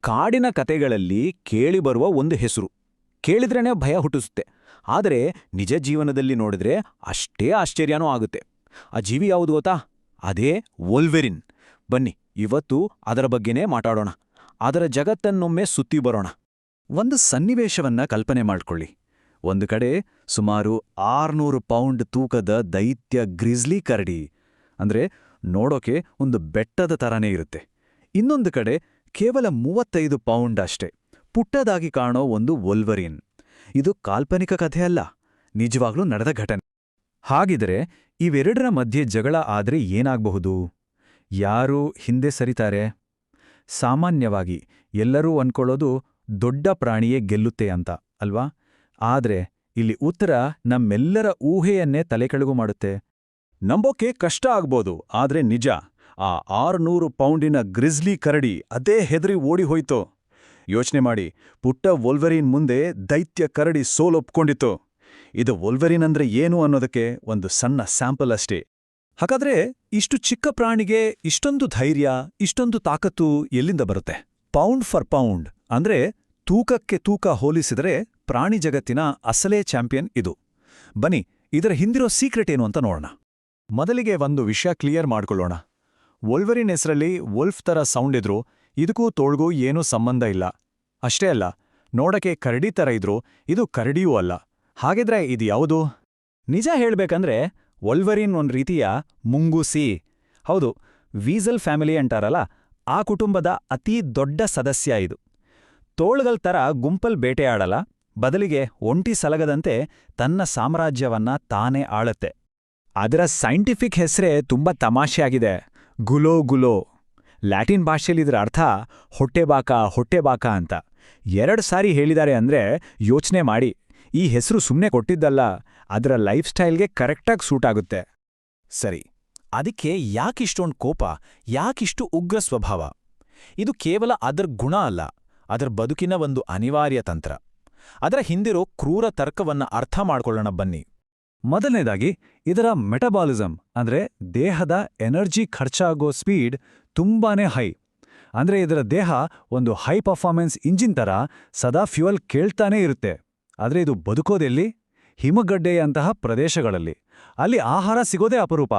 ಕಾಡಿನ ಕತೆಗಳಲ್ಲಿ ಕೇಳಿಬರುವ ಒಂದು ಹೆಸರು. ಕೇಳಿದ್ರೇ ಭಯ ಹುಟ್ಟಿಸುತ್ತೆ. ಆದರೆ ನಿಜ ಜೀವನದಲ್ಲಿ ನೋಡಿದ್ರೆ ಅಷ್ಟೇ ಆಶ್ಚರ್ಯನೂ ಆಗುತ್ತೆ. ಆ ಜೀವಿ ಯಾವುದು ಗೊತ್ತಾ? ಅದೇ ವೊಲ್ವೆರಿನ್. ಬನ್ನಿ, ಇವತ್ತು ಅದರ ಬಗ್ಗೆನೇ ಮಾತಾಡೋಣ. ಅದರ ಜಗತ್ತನ್ನೊಮ್ಮೆ ಸುತ್ತಿ ಬರೋಣ. ಒಂದು ಸನ್ನಿವೇಶವನ್ನ ಕಲ್ಪನೆ ಮಾಡ್ಕೊಳ್ಳಿ. ಒಂದು ಕಡೆ ಸುಮಾರು ಆರ್ನೂರು ಪೌಂಡ್ ತೂಕದ ದೈತ್ಯ ಗ್ರಿಜ್ಲಿ ಕರಡಿ, ಅಂದ್ರೆ ನೋಡೋಕೆ ಒಂದು ಬೆಟ್ಟದ ತರನೇ ಇರುತ್ತೆ. ಇನ್ನೊಂದು ಕಡೆ ಕೇವಲ ಮೂವತ್ತೈದು ಪೌಂಡ್ ಅಷ್ಟೇ. ಪುಟ್ಟದಾಗಿ ಕಾಣೋ ಒಂದು ವೊಲ್ವರಿನ್. ಇದು ಕಾಲ್ಪನಿಕ ಕಥೆ ಅಲ್ಲ, ನಿಜವಾಗ್ಲೂ ನಡೆದ ಘಟನೆ. ಹಾಗಿದ್ರೆ ಇವೆರಡರ ಮಧ್ಯೆ ಜಗಳ ಆದ್ರೆ ಏನಾಗಬಹುದು? ಯಾರು ಹಿಂದೆ ಸರಿತಾರೆ? ಸಾಮಾನ್ಯವಾಗಿ ಎಲ್ಲರೂ ಅನ್ಕೊಳ್ಳೋದು ದೊಡ್ಡ ಪ್ರಾಣಿಯೇ ಗೆಲ್ಲುತ್ತೆ ಅಂತ, ಅಲ್ವಾ? ಆದ್ರೆ ಇಲ್ಲಿ ಉತ್ತರ ನಮ್ಮೆಲ್ಲರ ಊಹೆಯನ್ನೇ ತಲೆಕೆಳಗು ಮಾಡುತ್ತೆ. ನಂಬೋಕೆ ಕಷ್ಟ ಆಗ್ಬೋದು, ಆದ್ರೆ ನಿಜ. ಆ ಆರುನೂರು ಪೌಂಡಿನ ಗ್ರಿಜ್ಲಿ ಕರಡಿ ಅದೇ ಹೆದರಿ ಓಡಿ ಹೋಯ್ತು. ಯೋಚನೆ ಮಾಡಿ, ಪುಟ್ಟ ವೊಲ್ವೆರಿನ್ ಮುಂದೆ ದೈತ್ಯ ಕರಡಿ ಸೋಲೊಪ್ಕೊಂಡಿತ್ತು. ಇದು ವೊಲ್ವೆರಿನ್ ಅಂದ್ರೆ ಏನು ಅನ್ನೋದಕ್ಕೆ ಒಂದು ಸಣ್ಣ ಸ್ಯಾಂಪಲ್ ಅಷ್ಟೇ. ಹಾಗಾದ್ರೆ ಇಷ್ಟು ಚಿಕ್ಕ ಪ್ರಾಣಿಗೆ ಇಷ್ಟೊಂದು ಧೈರ್ಯ, ಇಷ್ಟೊಂದು ತಾಕತ್ತು ಎಲ್ಲಿಂದ ಬರುತ್ತೆ? ಪೌಂಡ್ ಫರ್ ಪೌಂಡ್ ಅಂದ್ರೆ ತೂಕಕ್ಕೆ ತೂಕ ಹೋಲಿಸಿದರೆ ಪ್ರಾಣಿ ಜಗತ್ತಿನ ಅಸಲೇ ಚಾಂಪಿಯನ್ ಇದು. ಬನ್ನಿ, ಇದರ ಹಿಂದಿರೋ ಸೀಕ್ರೆಟ್ ಏನು ಅಂತ ನೋಡೋಣ. ಮೊದಲಿಗೆ ಒಂದು ವಿಷಯ ಕ್ಲಿಯರ್ ಮಾಡ್ಕೊಳ್ಳೋಣ. ವೊಲ್ವರಿನ್ ಹೆಸರಲ್ಲಿ ವೊಲ್ಫ್ ತರ ಸೌಂಡ್ ಇದ್ರು ಇದಕ್ಕೂ ತೋಳ್ಗೂ ಏನೂ ಸಂಬಂಧ ಇಲ್ಲ. ಅಷ್ಟೇ ಅಲ್ಲ, ನೋಡಕ್ಕೆ ಕರಡಿ ತರ ಇದ್ರು ಇದು ಕರಡಿಯೂ ಅಲ್ಲ. ಹಾಗಿದ್ರೆ ಇದು ಯಾವುದು? ನಿಜ ಹೇಳ್ಬೇಕಂದ್ರೆ ವೊಲ್ವರಿನ್ ಒಂದ್ ರೀತಿಯ ಮುಂಗುಸಿ. ಹೌದು, ವೀಸಲ್ ಫ್ಯಾಮಿಲಿ ಅಂಟಾರಲ್ಲ, ಆ ಕುಟುಂಬದ ಅತೀ ದೊಡ್ಡ ಸದಸ್ಯ ಇದು. ತೋಳ್ಗಲ್ ತರ ಗುಂಪಲ್ ಬೇಟೆಯಾಡಲ್ಲ ಬದಲಿಗೆ ಒಂಟಿ ಸಲಗದಂತೆ ತನ್ನ ಸಾಮ್ರಾಜ್ಯವನ್ನ ತಾನೇ ಆಳತ್ತೆ. ಅದರ ಸೈಂಟಿಫಿಕ್ ಹೆಸರೇ ತುಂಬಾ ತಮಾಷೆಯಾಗಿದೆ. ಗುಲೋ ಗುಲೋ. ಲ್ಯಾಟಿನ್ ಭಾಷೆಯಲ್ಲಿದ್ರ ಅರ್ಥ ಹೊಟ್ಟೆಬಾಕ ಹೊಟ್ಟೆಬಾಕ ಅಂತ. ಎರಡು ಸಾರಿ ಹೇಳಿದ್ದಾರೆ ಅಂದ್ರೆ ಯೋಚನೆ ಮಾಡಿ. ಈ ಹೆಸರು ಸುಮ್ಮನೆ ಕೊಟ್ಟಿದ್ದಲ್ಲ, ಅದರ ಲೈಫ್ ಸ್ಟೈಲ್ಗೆ ಕರೆಕ್ಟಾಗಿ ಸೂಟ್ ಆಗುತ್ತೆ. ಸರಿ, ಅದಕ್ಕೆ ಯಾಕಿಷ್ಟೊಂದು ಕೋಪ, ಯಾಕಿಷ್ಟು ಉಗ್ರ ಸ್ವಭಾವ? ಇದು ಕೇವಲ ಅದರ ಗುಣ ಅಲ್ಲ, ಅದರ ಬದುಕಿನ ಒಂದು ಅನಿವಾರ್ಯ ತಂತ್ರ. ಅದರ ಹಿಂದಿರೋ ಕ್ರೂರ ತರ್ಕವನ್ನ ಅರ್ಥ ಮಾಡ್ಕೊಳ್ಳೋಣ ಬನ್ನಿ. ಮೊದಲನೇದಾಗಿ, ಇದರ ಮೆಟಬಾಲಿಸಮ್ ಅಂದ್ರೆ ದೇಹದ ಎನರ್ಜಿ ಖರ್ಚಾಗೋ ಸ್ಪೀಡ್ ತುಂಬಾನೇ ಹೈ. ಅಂದ್ರೆ ಇದರ ದೇಹ ಒಂದು ಹೈ ಪರ್ಫಾರ್ಮೆನ್ಸ್ ಇಂಜಿನ್ ಥರ ಸದಾ ಫ್ಯೂಯಲ್ ಕೇಳ್ತಾನೇ ಇರುತ್ತೆ. ಆದ್ರೆ ಇದು ಬದುಕೋದೆಲ್ಲಿ ಹಿಮಗಡ್ಡೆಯಂತಹ ಪ್ರದೇಶಗಳಲ್ಲಿ. ಅಲ್ಲಿ ಆಹಾರ ಸಿಗೋದೇ ಅಪರೂಪ.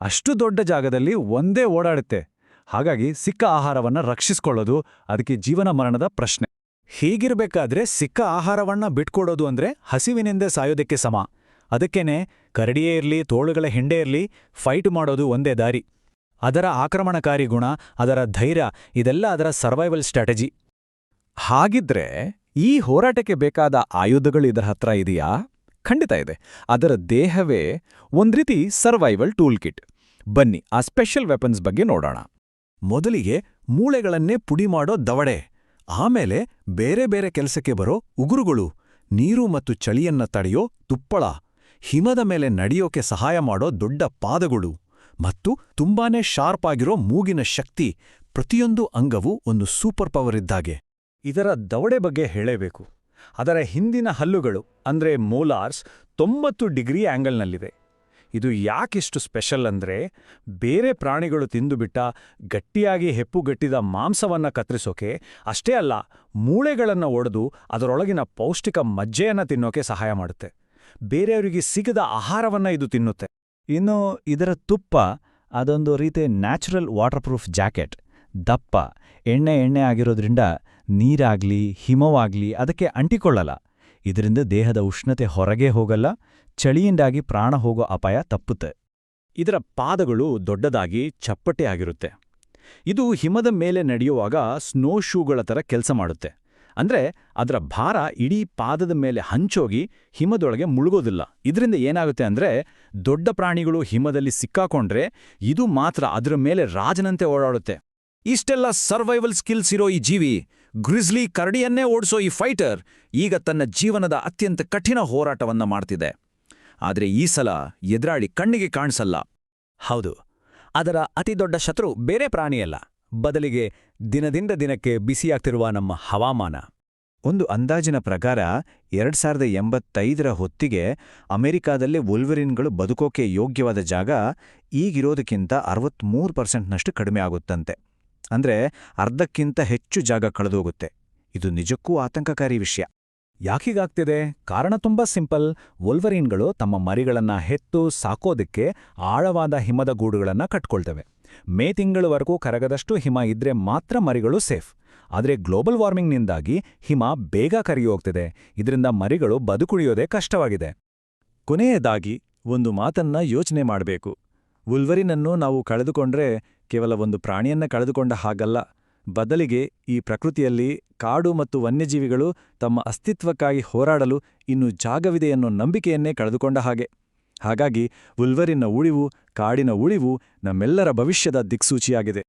ಅಷ್ಟು ದೊಡ್ಡ ಜಾಗದಲ್ಲಿ ಒಂದೇ ಓಡಾಡುತ್ತೆ. ಹಾಗಾಗಿ ಸಿಕ್ಕ ಆಹಾರವನ್ನ ರಕ್ಷಿಸ್ಕೊಳ್ಳೋದು ಅದಕ್ಕೆ ಜೀವನ ಮರಣದ ಪ್ರಶ್ನೆ. ಹೀಗಿರಬೇಕಾದ್ರೆ ಸಿಕ್ಕ ಆಹಾರವನ್ನ ಬಿಟ್ಕೊಡೋದು ಅಂದ್ರೆ ಹಸಿವಿನಿಂದ ಸಾಯೋದಕ್ಕೆ ಸಮ. ಅದಕ್ಕೇನೆ ಕರಡಿಯೇ ಇರ್ಲಿ, ತೋಳುಗಳ ಹೆಂಡೆ ಇರ್ಲಿ ಫೈಟ್ ಮಾಡೋದು ಒಂದೇ ದಾರಿ. ಅದರ ಆಕ್ರಮಣಕಾರಿ ಗುಣ, ಅದರ ಧೈರ್ಯ, ಇದೆಲ್ಲ ಅದರ ಸರ್ವೈವಲ್ ಸ್ಟ್ರಾಟಜಿ ಹಾಗಿದ್ರೆ ಈ ಹೋರಾಟಕ್ಕೆ ಬೇಕಾದ ಆಯುಧಗಳು ಇದರ ಹತ್ರ ಇದೆಯಾ? ಖಂಡಿತ ಇದೆ. ಅದರ ದೇಹವೇ ಒಂದ್ರೀತಿ ಸರ್ವೈವಲ್ ಟೂಲ್ ಕಿಟ್ ಬನ್ನಿ, ಆ ಸ್ಪೆಷಲ್ ವೆಪನ್ಸ್ ಬಗ್ಗೆ ನೋಡೋಣ. ಮೊದಲಿಗೆ ಮೂಳೆಗಳನ್ನೇ ಪುಡಿ ಮಾಡೋ ದವಡೆ. ಆಮೇಲೆ ಬೇರೆ ಬೇರೆ ಕೆಲಸಕ್ಕೆ ಬರೋ ಉಗುರುಗಳು, ನೀರು ಮತ್ತು ಚಳಿಯನ್ನ ತಡೆಯೋ ತುಪ್ಪಳ. ಹಿಮದ ಮೇಲೆ ನಡೆಯೋಕೆ ಸಹಾಯ ಮಾಡೋ ದೊಡ್ಡ ಪಾದಗಳು ಮತ್ತು ತುಂಬಾನೇ ಶಾರ್ಪ್ ಆಗಿರೋ ಮೂಗಿನ ಶಕ್ತಿ ಪ್ರತಿಯೊಂದು ಅಂಗವೂ ಒಂದು ಸೂಪರ್ ಪವರ್ ಇದ್ದಾಗೆ. ಇದರ ದವಡೆ ಬಗ್ಗೆ ಹೇಳಬೇಕು. ಅದರ ಹಿಂದಿನ ಹಲ್ಲುಗಳು, ಅಂದ್ರೆ ಮೋಲಾರ್ಸ್, ತೊಂಬತ್ತು ಡಿಗ್ರಿ ಆ್ಯಂಗಲ್ನಲ್ಲಿದೆ ಇದು ಯಾಕಿಷ್ಟು ಸ್ಪೆಷಲ್ ಅಂದ್ರೆ ಬೇರೆ ಪ್ರಾಣಿಗಳು ತಿಂದುಬಿಟ್ಟ ಗಟ್ಟಿಯಾಗಿ ಹೆಪ್ಪುಗಟ್ಟಿದ ಮಾಂಸವನ್ನ ಕತ್ತರಿಸೋಕೆ, ಅಷ್ಟೇ ಅಲ್ಲ, ಮೂಳೆಗಳನ್ನು ಒಡೆದು ಅದರೊಳಗಿನ ಪೌಷ್ಟಿಕ ಮಜ್ಜೆಯನ್ನು ತಿನ್ನೋಕೆ ಸಹಾಯ ಮಾಡುತ್ತೆ. ಬೇರೆಯವರಿಗೆ ಸಿಗದ ಆಹಾರವನ್ನ ಇದು ತಿನ್ನುತ್ತೆ. ಇನ್ನು ಇದರ ತುಪ್ಪ, ಅದೊಂದು ರೀತಿ ನ್ಯಾಚುರಲ್ ವಾಟರ್ ಪ್ರೂಫ್ ಜಾಕೆಟ್. ದಪ್ಪ, ಎಣ್ಣೆ ಎಣ್ಣೆ ಆಗಿರೋದ್ರಿಂದ ನೀರಾಗ್ಲಿ, ಹಿಮವಾಗ್ಲಿ, ಅದಕ್ಕೆ ಅಂಟಿಕೊಳ್ಳಲ್ಲ. ಇದರಿಂದ ದೇಹದ ಉಷ್ಣತೆ ಹೊರಗೆ ಹೋಗಲ್ಲ, ಚಳಿಯಿಂದಾಗಿ ಪ್ರಾಣ ಹೋಗೋ ಅಪಾಯ ತಪ್ಪುತ್ತೆ. ಇದರ ಪಾದಗಳು ದೊಡ್ಡದಾಗಿ ಚಪ್ಪಟೆ ಆಗಿರುತ್ತೆ. ಇದು ಹಿಮದ ಮೇಲೆ ನಡೆಯುವಾಗ ಸ್ನೋ ಶೂಗಳ ಥರ ಕೆಲಸ ಮಾಡುತ್ತೆ. ಅಂದ್ರೆ ಅದರ ಭಾರ ಇಡೀ ಪಾದದ ಮೇಲೆ ಹಂಚೋಗಿ ಹಿಮದೊಳಗೆ ಮುಳುಗೋದಿಲ್ಲ. ಇದರಿಂದ ಏನಾಗುತ್ತೆ ಅಂದ್ರೆ ದೊಡ್ಡ ಪ್ರಾಣಿಗಳು ಹಿಮದಲ್ಲಿ ಸಿಕ್ಕಾಕೊಂಡ್ರೆ ಇದು ಮಾತ್ರ ಅದರ ಮೇಲೆ ರಾಜನಂತೆ ಓಡಾಡುತ್ತೆ. ಇಷ್ಟೆಲ್ಲ ಸರ್ವೈವಲ್ ಸ್ಕಿಲ್ಸ್ ಇರೋ ಈ ಜೀವಿ ಗ್ರಿಜ್ಲಿ ಕರಡಿಯನ್ನೇ ಓಡಿಸೋ ಈ ಫೈಟರ್ ಈಗ ತನ್ನ ಜೀವನದ ಅತ್ಯಂತ ಕಠಿಣ ಹೋರಾಟವನ್ನ ಮಾಡ್ತಿದೆ. ಆದರೆ ಈ ಸಲ ಎದುರಾಳಿ ಕಣ್ಣಿಗೆ ಕಾಣಿಸಲ್ಲ. ಹೌದು, ಅದರ ಅತಿದೊಡ್ಡ ಶತ್ರು ಬೇರೆ ಪ್ರಾಣಿಯಲ್ಲ. ಬದಲಿಗೆ ದಿನದಿಂದ ದಿನಕ್ಕೆ ಬಿಸಿಯಾಗ್ತಿರುವ ನಮ್ಮ ಹವಾಮಾನ. ಒಂದು ಅಂದಾಜಿನ ಪ್ರಕಾರ ಎರಡ್ ಸಾವಿರದ ಎಂಬತ್ತೈದರ ಹೊತ್ತಿಗೆ ಅಮೆರಿಕಾದಲ್ಲೇ ವೊಲ್ವರಿನ್ಗಳು ಬದುಕೋಕೆ ಯೋಗ್ಯವಾದ ಜಾಗ ಈಗಿರೋದಕ್ಕಿಂತ ಅರವತ್ಮೂರು ಪರ್ಸೆಂಟ್ನಷ್ಟು ಕಡಿಮೆ ಆಗುತ್ತಂತೆ. ಅಂದ್ರೆ ಅರ್ಧಕ್ಕಿಂತ ಹೆಚ್ಚು ಜಾಗ ಕಳೆದೋಗುತ್ತೆ. ಇದು ನಿಜಕ್ಕೂ ಆತಂಕಕಾರಿ ವಿಷಯ. ಯಾಕೀಗಾಗ್ತಿದೆ? ಕಾರಣ ತುಂಬಾ ಸಿಂಪಲ್. ವೊಲ್ವರಿನ್ಗಳು ತಮ್ಮ ಮರಿಗಳನ್ನ ಹೆತ್ತು ಸಾಕೋದಕ್ಕೆ ಆಳವಾದ ಹಿಮದ ಗೂಡುಗಳನ್ನು ಕಟ್ಕೊಳ್ತವೆ. ಮೇ ತಿಂಗಳವರೆಗೂ ಕರಗದಷ್ಟು ಹಿಮ ಇದ್ರೆ ಮಾತ್ರ ಮರಿಗಳು ಸೇಫ್. ಆದರೆ ಗ್ಲೋಬಲ್ ವಾರ್ಮಿಂಗ್ನಿಂದಾಗಿ ಹಿಮ ಬೇಗ ಕರಿಯೋಗ್ತಿದೆ. ಇದರಿಂದ ಮರಿಗಳು ಬದುಕುಳಿಯೋದೇ ಕಷ್ಟವಾಗಿದೆ. ಕೊನೆಯದಾಗಿ ಒಂದು ಮಾತನ್ನ ಯೋಚನೆ ಮಾಡಬೇಕು. ಉಲ್ವರಿನನ್ನು ನಾವು ಕಳೆದುಕೊಂಡ್ರೆ ಕೇವಲ ಒಂದು ಪ್ರಾಣಿಯನ್ನ ಕಳೆದುಕೊಂಡ ಹಾಗಲ್ಲ. ಬದಲಿಗೆ ಈ ಪ್ರಕೃತಿಯಲ್ಲಿ ಕಾಡು ಮತ್ತು ವನ್ಯಜೀವಿಗಳು ತಮ್ಮ ಅಸ್ತಿತ್ವಕ್ಕಾಗಿ ಹೋರಾಡಲು ಇನ್ನು ಜಾಗವಿದೆ ಅನ್ನೋ ನಂಬಿಕೆಯನ್ನೇ ಕಳೆದುಕೊಂಡ ಹಾಗೆ. ಹಾಗಾಗಿ ಉಲ್ವರಿನ ಉಳಿವು ಕಾಡಿನ ಉಳಿವು ನಮ್ಮೆಲ್ಲರ ಭವಿಷ್ಯದ ದಿಕ್ಸೂಚಿಯಾಗಿದೆ.